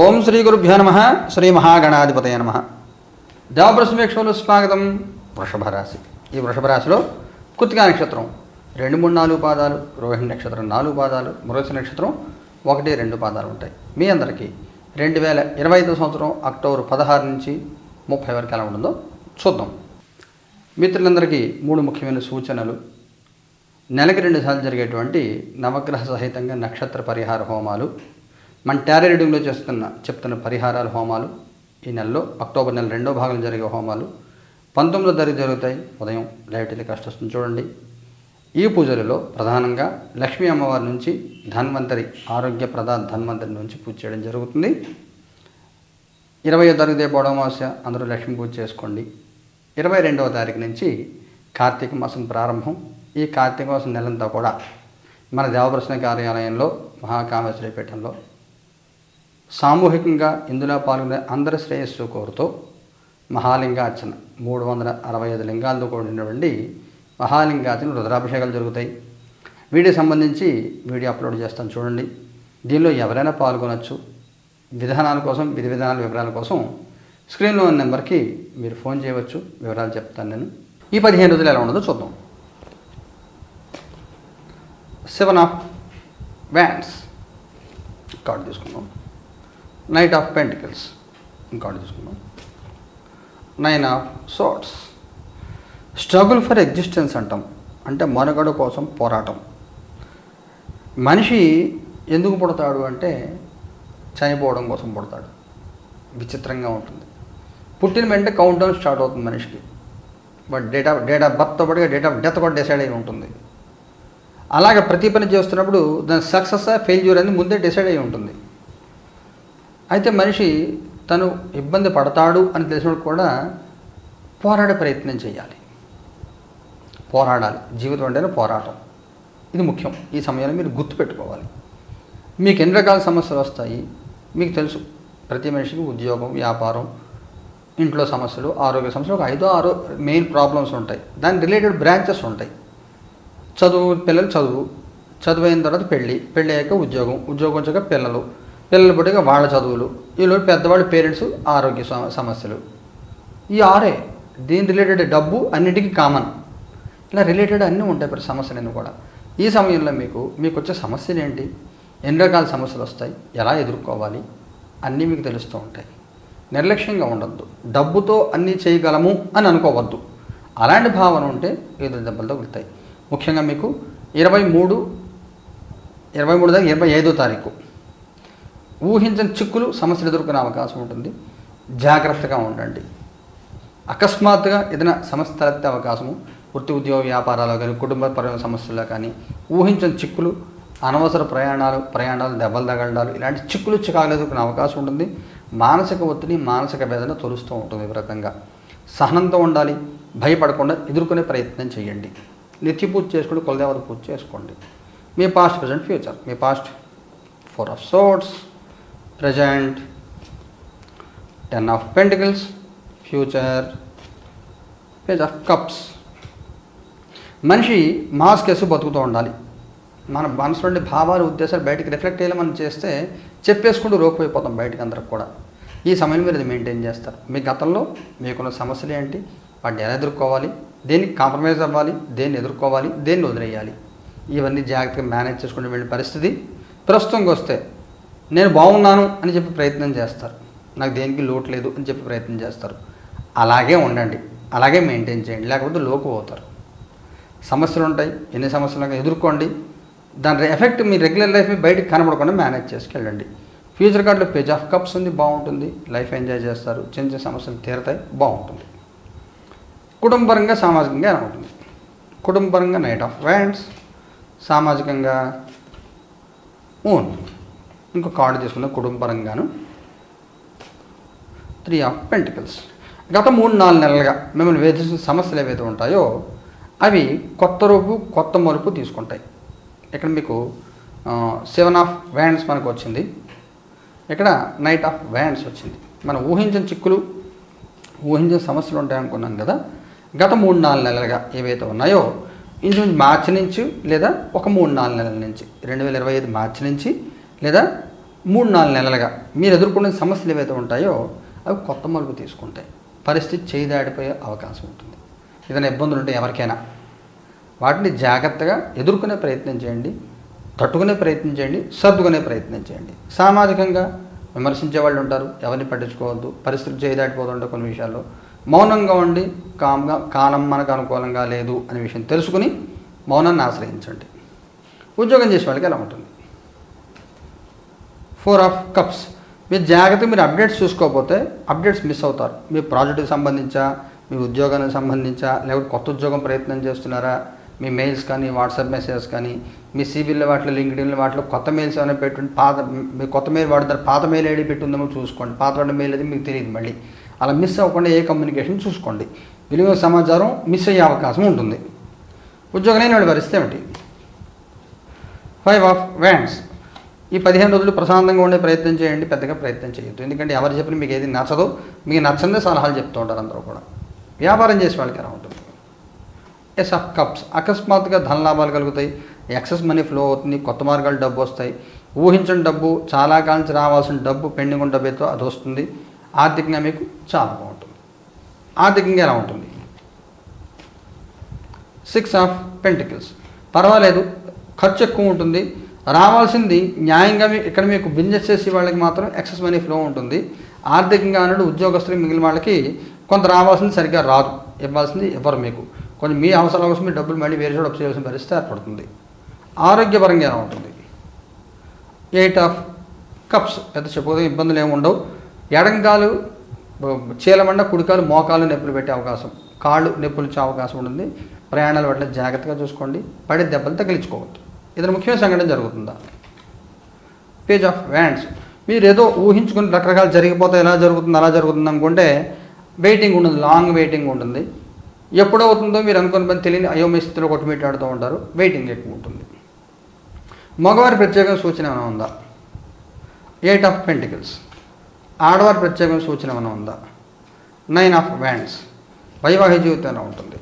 ఓం శ్రీ గురుభ్యో నమ శ్రీ మహాగణాధిపతయ నమ. దేవప్రసమేక్షలు స్వాగతం వృషభ రాశి. ఈ వృషభ రాశిలో కృతికా నక్షత్రం రెండు మూడు నాలుగు పాదాలు రోహిణి నక్షత్రం నాలుగు పాదాలు మృగశి నక్షత్రం ఒకటి రెండు పాదాలు ఉంటాయి. మీ అందరికీ రెండు వేల ఇరవై ఐదు సంవత్సరం అక్టోబర్ పదహారు నుంచి ముప్పై వరకు ఎలా ఉంటుందో చూద్దాం. మిత్రులందరికీ మూడు ముఖ్యమైన సూచనలు. నెలకి రెండు సార్లు జరిగేటువంటి నవగ్రహ సహితంగా నక్షత్ర పరిహార హోమాలు. మన టారీ రీడింగ్లో చేస్తున్న చెప్తున్న పరిహారాల హోమాలు ఈ నెలలో అక్టోబర్ నెల రెండో భాగంలో జరిగే హోమాలు పంతొమ్మిదో తారీఖు జరుగుతాయి. ఉదయం లైవ్ టెలికాస్ట్ వస్తుంది చూడండి. ఈ పూజలలో ప్రధానంగా లక్ష్మీ అమ్మవారి నుంచి ధన్వంతరి ఆరోగ్య ప్రదా ధన్వంతరి నుంచి పూజ చేయడం జరుగుతుంది. ఇరవై తారీఖు రేపు అమావాస్య అందరూ లక్ష్మీ పూజ చేసుకోండి. ఇరవై రెండవ తారీఖు నుంచి కార్తీక మాసం ప్రారంభం. ఈ కార్తీక మాసం నెలంతా కూడా మన దేవప్రశ్న కార్యాలయంలో మహాకామేశ్వరి పీఠంలో సామూహికంగా ఇందులో పాల్గొనే అందరి శ్రేయస్సు కోరుతూ మహాలింగార్చన. మూడు వందల అరవై ఐదు లింగాలతో కూడినటువంటి మహాలింగార్చన రుద్రాభిషేకాలు జరుగుతాయి. వీడియో సంబంధించి వీడియో అప్లోడ్ చేస్తాను చూడండి. దీనిలో ఎవరైనా పాల్గొనవచ్చు విధానాల కోసం విధి విధానాల వివరాల కోసం స్క్రీన్లో ఉన్న నెంబర్కి మీరు ఫోన్ చేయవచ్చు. వివరాలు చెప్తాను నేను. ఈ పదిహేను రోజులు ఎలా ఉండదో చూద్దాం. సెవెన్ ఆఫ్ వ్యాన్స్ కార్డు తీసుకుందాం. నైట్ ఆఫ్ పెంటికల్స్ ఇంకోటి తీసుకుందాం. Nine of swords struggle for existence అంటాం. అంటే మనుగడ కోసం పోరాటం. మనిషి ఎందుకు పుడతాడు అంటే చనిపోవడం కోసం పుడతాడు. విచిత్రంగా ఉంటుంది. పుట్టిన వెంటనే కౌంట్ డౌన్ స్టార్ట్ అవుతుంది మనిషికి. But date of date of బర్త్తో పాటుగా డేట్ ఆఫ్ డెత్ కూడా డిసైడ్ అయి ఉంటుంది. అలాగే ప్రతి పని చేస్తున్నప్పుడు దాని సక్సెస్ ఫెయిల్యూర్ అనేది ముందే డిసైడ్ అయి ఉంటుంది. అయితే మనిషి తను ఇబ్బంది పడతాడు అని తెలిసినప్పుడు కూడా పోరాడే ప్రయత్నం చేయాలి. పోరాడాలి. జీవితం అంటేనే పోరాటం. ఇది ముఖ్యం. ఈ సమయంలో మీరు గుర్తుపెట్టుకోవాలి. మీకు ఎన్ని రకాల సమస్యలు వస్తాయి? మీకు తెలుసు. ప్రతి మనిషికి ఉద్యోగం వ్యాపారం ఇంట్లో సమస్యలు ఆరోగ్య సమస్యలు ఒక ఐదో ఆరో మెయిన్ ప్రాబ్లమ్స్ ఉంటాయి. దాని రిలేటెడ్ బ్రాంచెస్ ఉంటాయి. చదువు పిల్లలు చదువు. చదువు అయిన తర్వాత పెళ్ళి. పెళ్ళి అయ్యాక ఉద్యోగం. ఉద్యోగం వచ్చాక పిల్లలు. పిల్లలు పుట్టాక వాళ్ళ చదువులు వీళ్ళు పెద్దవాళ్ళ పేరెంట్స్ ఆరోగ్య సమస్యలు. ఈ ఆరే దీని రిలేటెడ్ డబ్బు అన్నిటికీ కామన్ ఇలా రిలేటెడ్ అన్నీ ఉంటాయి ప్రతి సమస్యలన్నీ కూడా. ఈ సమయంలో మీకు మీకు వచ్చే సమస్యలు ఏంటి? ఎన్ని రకాల సమస్యలు వస్తాయి? ఎలా ఎదుర్కోవాలి? అన్నీ మీకు తెలుస్తూ ఉంటాయి. నిర్లక్ష్యంగా ఉండొద్దు. డబ్బుతో అన్నీ చేయగలము అని అనుకోవద్దు. అలాంటి భావన ఉంటే ఎదురు దెబ్బలు తగులుతాయి ముఖ్యంగా మీకు ఇరవై మూడు ఇరవై మూడు దాకా ఇరవై ఐదో తారీఖు. ఊహించని చిక్కులు సమస్యలు ఎదుర్కొనే అవకాశం ఉంటుంది. జాగ్రత్తగా ఉండండి. అకస్మాత్తుగా ఏదైనా సమస్య తలెత్తే అవకాశము వృత్తి ఉద్యోగ వ్యాపారాలు కానీ కుటుంబ సమస్యల్లో కానీ ఊహించని చిక్కులు అనవసర ప్రయాణాలు ప్రయాణాలు దెబ్బలు తగలడాలు ఇలాంటి చిక్కులు చికాకులు ఎదుర్కొనే అవకాశం ఉంటుంది. మానసిక ఒత్తిడి మానసిక వేదన తొలుస్తూ ఉంటుంది విపరీతంగా సహనంతో ఉండాలి భయపడకుండా ఎదుర్కొనే ప్రయత్నం చేయండి. నిత్య పూజ చేసుకోండి కులదేవత పూజ చేసుకోండి. మీ past present future. Me past four of swords present ten of pentacles future page of cups మనిషి మాస్క్ వేసి బతుకుతూ ఉండాలి. మన మనసు నుండి భావాలు ఉద్దేశాలు బయటకు రిఫ్లెక్ట్ అయ్యేలా మనం చేస్తే చెప్పేసుకుంటూ రోకపోయిపోతాం బయటకు అందరికి కూడా. ఈ సమయం మీరు ఇది మెయింటైన్ చేస్తారు. మీ గతంలో మీకున్న సమస్యలు ఏంటి? వాటిని ఎలా ఎదుర్కోవాలి? దేనికి కాంప్రమైజ్ అవ్వాలి? దేన్ని ఎదుర్కోవాలి? దేన్ని వదిలేయాలి? ఇవన్నీ జాగ్రత్తగా మేనేజ్ చేసుకుంటూ పరిస్థితి ప్రస్తుతంకి వస్తే నేను బాగున్నాను అని చెప్పి ప్రయత్నం చేస్తారు. నాకు దేనికి లోటు లేదు అని చెప్పి ప్రయత్నం చేస్తారు. అలాగే ఉండండి. అలాగే మెయింటైన్ చేయండి. లేకపోతే లోకు అవుతారు సమస్యలు ఉంటాయి. ఎన్ని సమస్యలు ఎదుర్కోండి. దాని ఎఫెక్ట్ మీ రెగ్యులర్ లైఫ్ బయటకు కనబడకుండా మేనేజ్ చేసుకెళ్ళండి. ఫ్యూచర్ కార్డులో పేజ్ ఆఫ్ కప్స్ ఉంది బాగుంటుంది. లైఫ్ ఎంజాయ్ చేస్తారు. చిన్న చిన్న సమస్యలు తీరతాయి బాగుంటుంది. కుటుంబపరంగా సామాజికంగా ఉంటుంది కుటుంబపరంగా నైట్ ఆఫ్ వ్యాండ్స్ సామాజికంగా ఓన్ ఇంకో కార్డు తీసుకుందాం కుటుంబపరంగాను త్రీ ఆఫ్ పెంటికల్స్ గత మూడు నాలుగు నెలలుగా మిమ్మల్ని వేధిస్తున్న సమస్యలు ఏవైతే ఉంటాయో అవి కొత్త రూపు కొత్త మలుపు తీసుకుంటాయి. ఇక్కడ మీకు సెవెన్ ఆఫ్ వ్యాండ్స్ మనకు వచ్చింది. ఇక్కడ నైట్ ఆఫ్ వ్యాండ్స్ వచ్చింది. మనం ఊహించిన చిక్కులు ఊహించిన సమస్యలు ఉంటాయనుకున్నాం కదా. గత మూడు నాలుగు నెలలుగా ఏవైతే ఉన్నాయో ఇంచుమించు మార్చి నుంచి లేదా ఒక మూడు నాలుగు నెలల నుంచి రెండు వేల ఇరవై ఐదు మార్చి నుంచి లేదా మూడు నాలుగు నెలలుగా మీరు ఎదుర్కొనే సమస్యలు ఏవైతే ఉంటాయో అవి కొత్త మలుపు తీసుకుంటాయి. పరిస్థితి చేయదాడిపోయే అవకాశం ఉంటుంది. ఏదైనా ఇబ్బందులు ఉంటే ఎవరికైనా వాటిని జాగ్రత్తగా ఎదుర్కొనే ప్రయత్నం చేయండి తట్టుకునే ప్రయత్నం చేయండి సర్దుకునే ప్రయత్నం చేయండి. సామాజికంగా విమర్శించే వాళ్ళు ఉంటారు ఎవరిని పట్టించుకోవద్దు పరిస్థితులు చేయదాటిపోతుంటే కొన్ని విషయాల్లో. మౌనంగా ఉండి కామ్గా కాలం మనకు అనుకూలంగా లేదు అనే విషయం తెలుసుకుని మౌనాన్ని ఆశ్రయించండి. ఉద్యోగం చేసే వాళ్ళకి ఎలా ఉంటుంది? Four of cups. మీరు జాగ్రత్తగా మీరు అప్డేట్స్ చూసుకోకపోతే అప్డేట్స్ మిస్ అవుతారు. మీ ప్రాజెక్టుకి సంబంధించా మీ ఉద్యోగానికి సంబంధించా లేకపోతే కొత్త ఉద్యోగం ప్రయత్నం చేస్తున్నారా మీ మెయిల్స్ కానీ వాట్సాప్ మెసేజెస్ కానీ మీ సిబిల్ వాటిలో లింక్డ్ఇన్లో వాటిలో కొత్త మెయిల్స్ ఏమైనా పెట్టుండి పాత మీ కొత్త మెయిల్ వాడతారు. పాత మెయిల్ ఐడి పెట్టుందేమో చూసుకోండి. పాత వాడి మెయిల్ అది మీకు తెలియదు మళ్ళీ. అలా మిస్ అవ్వకుండా ఏ కమ్యూనికేషన్ చూసుకోండి. విలువ సమాచారం మిస్ అయ్యే అవకాశం ఉంటుంది. ఉద్యోగం లేని వాడి పరిస్థితి ఏమిటి? ఫైవ్ ఆఫ్ వ్యాండ్స్ ఈ పదిహేను రోజులు ప్రశాంతంగా ఉండే ప్రయత్నం చేయండి పెద్దగా ప్రయత్నం చేయొద్దు. ఎందుకంటే ఎవరు చెప్పిన మీకు ఏది నచ్చదు మీకు నచ్చని సలహాలు చెప్తూ ఉంటారు అందరూ కూడా. వ్యాపారం చేసే వాళ్ళకి ఎలా ఉంటుంది? ఎస్ ఆఫ్ కప్స్ అకస్మాత్తుగా ధన లాభాలు కలుగుతాయి. ఎక్సెస్ మనీ ఫ్లో అవుతుంది కొత్త మార్గాలు డబ్బు వస్తాయి. ఊహించిన డబ్బు చాలా కాలం రావాల్సిన డబ్బు పెండింగ్ ఉన్న డబ్బుతో అది వస్తుంది. ఆర్థికంగా మీకు చాలా బాగుంటుంది. ఆర్థికంగా ఎలా ఉంటుంది? సిక్స్ ఆఫ్ పెంటికల్స్ పర్వాలేదు ఖర్చు ఎక్కువ ఉంటుంది. రావాల్సింది న్యాయంగా ఇక్కడ మీకు బిజినెస్ చేసే వాళ్ళకి మాత్రం ఎక్సెస్ మనీ ఫ్లో ఉంటుంది. ఆర్థికంగా అన్నట్టు ఉద్యోగస్తులు మిగిలిన వాళ్ళకి కొంత రావాల్సింది సరిగ్గా రాదు. ఇవ్వాల్సింది ఇవ్వరు మీకు. కొంచెం మీ అవసరాల కోసం మీ డబ్బులు మళ్ళీ వేరే చోట చేయాల్సిన పరిస్థితి ఏర్పడుతుంది. ఆరోగ్యపరంగా ఎలా ఉంటుంది? ఎయిట్ ఆఫ్ కప్స్ పెద్ద చెప్పుకోదగిన ఇబ్బందులు ఏమి ఉండవు. ఎడంగాలు చీలమండ కుడికాలు మోకాలు నొప్పులు పెట్టే అవకాశం. కాళ్ళు నొప్పులు వచ్చే అవకాశం ఉంటుంది. ప్రయాణాల పట్ల జాగ్రత్తగా చూసుకోండి. పడే దెబ్బలు తగిలించుకోవద్దు. ఏదైనా ముఖ్యమైన సంఘటన జరుగుతుందా? పేజ్ ఆఫ్ వ్యాండ్స్ మీరు ఏదో ఊహించుకుని రకరకాలు జరిగిపోతే ఎలా జరుగుతుంది అలా జరుగుతుంది అనుకుంటే వెయిటింగ్ ఉంటుంది లాంగ్ వెయిటింగ్ ఉంటుంది. ఎప్పుడు అవుతుందో మీరు అనుకున్న పని తెలియని అయోమయ స్థితిలో కొట్టుమిట్టాడుతూ ఉంటారు వెయిటింగ్ ఎక్కువ ఉంటుంది. మగవారి ప్రత్యేక సూచన ఏమైనా ఉందా? ఎయిట్ ఆఫ్ పెంటికల్స్ ఆడవారి ప్రత్యేక సూచన ఏమైనా ఉందా? నైన్ ఆఫ్ వ్యాండ్స్ వైవాహిక జీవితం ఎలా ఉంటుంది?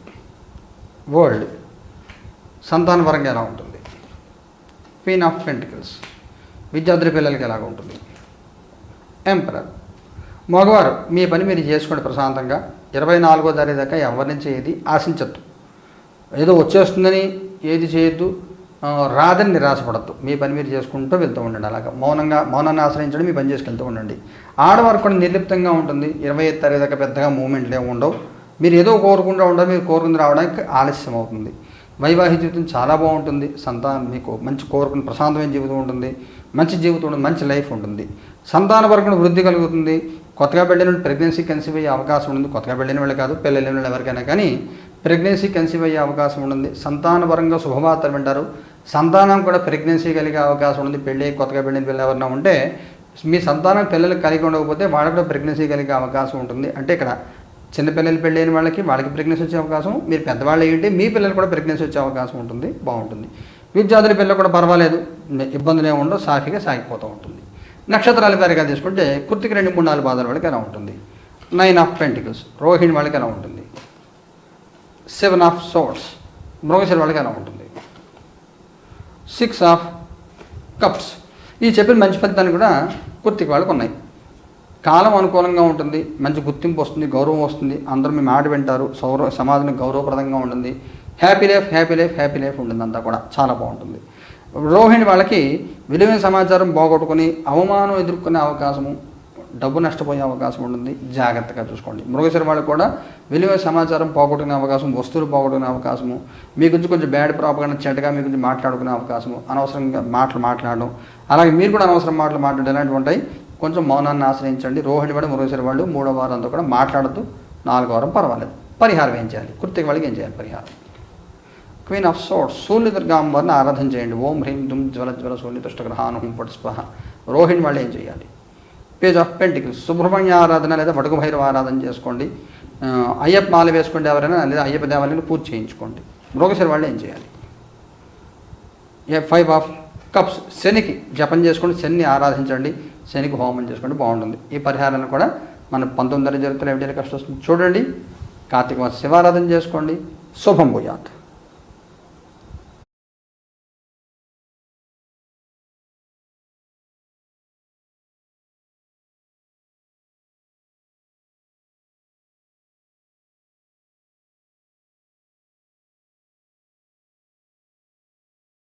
వరల్డ్ సంతాన పరంగా ఎలా ఉంటుంది? క్వీన్ ఆఫ్ పెంటికల్స్ విద్యార్థుల పిల్లలకి ఎలాగ ఉంటుంది? ఎంపరర్ మగవారు మీ పని మీరు చేసుకోండి ప్రశాంతంగా. ఇరవై నాలుగో తారీఖు దాకా ఎవరి నుంచి ఏది ఆశించద్దు. ఏదో వచ్చేస్తుందని ఏది చేయొద్దు. రాదని నిరాశపడద్దు. మీ పని మీరు చేసుకుంటూ వెళ్తూ ఉండండి. అలాగా మౌనంగా మౌనాన్ని ఆశ్రయించడం మీ పని చేసుకెళ్తూ ఉండండి. ఆడవారు కూడా నిర్లిప్తంగా ఉంటుంది. ఇరవై ఐదు తారీఖు దాకా పెద్దగా మూమెంట్లు ఏమి ఉండవు. మీరు ఏదో కోరుకుంటూ ఉండవు మీరు కోరుకుంది రావడానికి ఆలస్యం అవుతుంది. వైవాహిక జీవితం చాలా బాగుంటుంది. సంతానం మీకు మంచి కోరుకుని ప్రశాంతమైన జీవితం ఉంటుంది. మంచి జీవితం ఉంటుంది మంచి లైఫ్ ఉంటుంది. సంతాన వర్గం వృద్ధి కలుగుతుంది. కొత్తగా పెళ్ళిన ప్రెగ్నెన్సీ కన్సీవ్ అయ్యే అవకాశం ఉంటుంది. కొత్తగా పెళ్ళిన వాళ్ళు కాదు పెళ్ళిన వాళ్ళు ఎవరికైనా కానీ ప్రెగ్నెన్సీ కన్సీవ్ అయ్యే అవకాశం ఉంటుంది. సంతానపరంగా శుభవార్తలు వింటారు. సంతానం కూడా ప్రెగ్నెన్సీ కలిగే అవకాశం ఉంది పెళ్ళి కొత్తగా పెళ్ళిన పిల్లలు ఎవరైనా ఉంటే మీ సంతానం పిల్లలు కలిగి ఉండకపోతే వాళ్ళకు కూడా ప్రెగ్నెన్సీ కలిగే అవకాశం ఉంటుంది. అంటే ఇక్కడ చిన్నపిల్లలు పెళ్ళైన వాళ్ళకి వాళ్ళకి ప్రెగ్నెన్సీ వచ్చే అవకాశం మీరు పెద్దవాళ్ళు ఏంటి మీ పిల్లలు కూడా ప్రెగ్నెన్సీ వచ్చే అవకాశం ఉంటుంది బాగుంటుంది. విద్యార్థుల పిల్లలు కూడా పర్వాలేదు ఇబ్బందులు ఏమి ఉండవు సాఫీగా సాగిపోతూ ఉంటుంది. నక్షత్రాల పేరుగా తీసుకుంటే కుర్తికి రెండు మూడు నాలుగు బాధల వాళ్ళకి ఎలా ఉంటుంది? నైన్ ఆఫ్ పెంటికల్స్ రోహిణి వాళ్ళకి ఎలా ఉంటుంది? సెవెన్ ఆఫ్ సోట్స్ మృగశిర వాళ్ళకి ఎలా ఉంటుంది? సిక్స్ ఆఫ్ కప్స్ ఈ చెప్పిన మంచి ఫలితాన్ని కూడా కుర్తికి వాళ్ళకి ఉన్నాయి. కాలం అనుకూలంగా ఉంటుంది మంచి గుర్తింపు వస్తుంది గౌరవం వస్తుంది అందరూ మీ మాట వింటారు సౌర సమాజం గౌరవప్రదంగా ఉంటుంది. Happy life happy life happy life ఉంటుంది అంతా కూడా చాలా బాగుంటుంది. రోహిణి వాళ్ళకి విలువైన సమాచారం పోగొట్టుకుని అవమానం ఎదుర్కొనే అవకాశము డబ్బు నష్టపోయే అవకాశం ఉంటుంది. జాగ్రత్తగా చూసుకోండి. మృగశిర వాళ్ళకి కూడా విలువైన సమాచారం పోగొట్టుకునే అవకాశం వస్తువులు పోగొట్టుకునే అవకాశము మీ గురించి కొంచెం బ్యాడ్ ప్రాపగా చెడ్డగా మీ గురించి మాట్లాడుకునే అవకాశము అనవసరంగా మాటలు మాట్లాడడం అలాగే మీరు కూడా అనవసరం మాటలు మాట్లాడడం ఇలాంటివి ఉంటాయి. కొంచెం మౌనాన్ని ఆశ్రయించండి. రోహిణి వాడు మృగశిర వాళ్ళు మూడో వారం అంతా కూడా మాట్లాడద్దు. నాలుగో వారం పర్వాలేదు. పరిహారం ఏం చేయాలి? కృతిక వాళ్ళకి ఏం చేయాలి పరిహారం? క్వీన్ ఆఫ్ సోర్స్ సూర్య దుర్గాంబర్ని ఆరాధన చేయండి. ఓం హ్రీం దుమ్ జ్వల జ్వల సూర్య దుష్టగ్రహాను హుం పటు స్పహ. రోహిణి వాళ్ళు ఏం చేయాలి? పేజ్ ఆఫ్ పెంటికల్స్ సుబ్రహ్మణ్య ఆరాధన లేదా వడుగు భైరవ ఆరాధన చేసుకోండి. అయ్యప్ప మాల వేసుకోండి ఎవరైనా లేదా అయ్యప్ప దేవాలయాన్ని పూజ చేయించుకోండి. మృగశిర వాళ్ళు ఏం చేయాలి? ఫైవ్ ఆఫ్ కప్స్ శనికి జపం చేసుకోండి. శని ఆరాధించండి. శనికి హోమం చేసుకుంటే బాగుంటుంది. ఈ పరిహారాన్ని కూడా మన పంతొమ్మిది జరుగుతున్న ఎవిడీ కష్టం వస్తుంది. చూడండి. కార్తీక శివారాధన చేసుకోండి. శుభం భూయాత్.